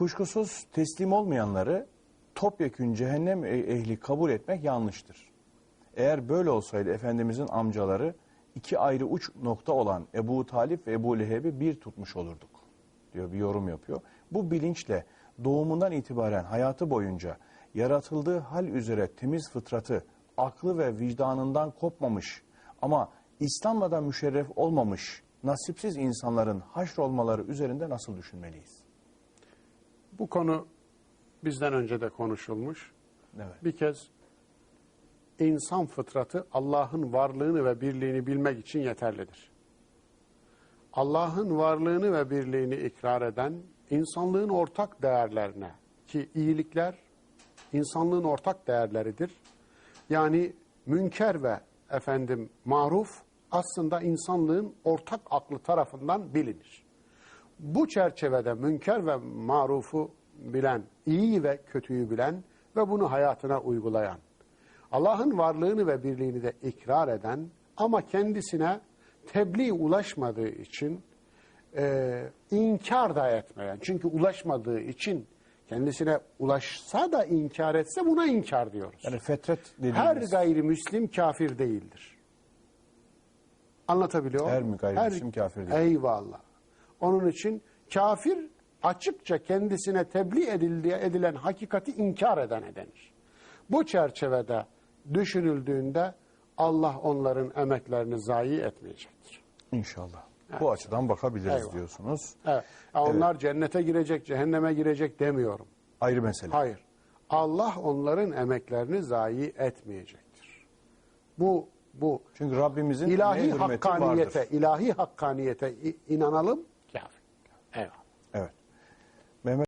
Kuşkusuz teslim olmayanları topyekün cehennem e- ehli kabul etmek yanlıştır. Eğer böyle olsaydı Efendimizin amcaları iki ayrı uç nokta olan Ebu Talip ve Ebu Leheb'i bir tutmuş olurduk diyor bir yorum yapıyor. Bu bilinçle doğumundan itibaren hayatı boyunca yaratıldığı hal üzere temiz fıtratı, aklı ve vicdanından kopmamış ama İslam'la da müşerref olmamış nasipsiz insanların haşrolmaları üzerinde nasıl düşünmeliyiz? Bu konu bizden önce de konuşulmuş. Evet. Bir kez insan fıtratı Allah'ın varlığını ve birliğini bilmek için yeterlidir. Allah'ın varlığını ve birliğini ikrar eden insanlığın ortak değerlerine ki iyilikler insanlığın ortak değerleridir. Yani münker ve efendim maruf aslında insanlığın ortak aklı tarafından bilinir. Bu çerçevede münker ve marufu bilen, iyi ve kötüyü bilen ve bunu hayatına uygulayan, Allah'ın varlığını ve birliğini de ikrar eden ama kendisine tebliğ ulaşmadığı için e, inkar da etmeyen. Çünkü ulaşmadığı için kendisine ulaşsa da inkar etse buna inkar diyoruz. Yani fetret dediğimiz Her gayrimüslim kafir değildir. Anlatabiliyor Her muyum? gayrimüslim kafir değil. Eyvallah. Onun için kafir açıkça kendisine tebliğ edildiği, edilen hakikati inkar edene denir. Bu çerçevede düşünüldüğünde Allah onların emeklerini zayi etmeyecektir. inşallah. Bu açıdan bakabiliriz Eyvallah. diyorsunuz. Evet. Onlar cennete girecek, cehenneme girecek demiyorum. Ayrı mesele. Hayır. Allah onların emeklerini zayi etmeyecektir. Bu bu Çünkü Rabbimizin ilahi hakkaniyete, vardır. ilahi hakkaniyete inanalım. Kafir. Eyvallah.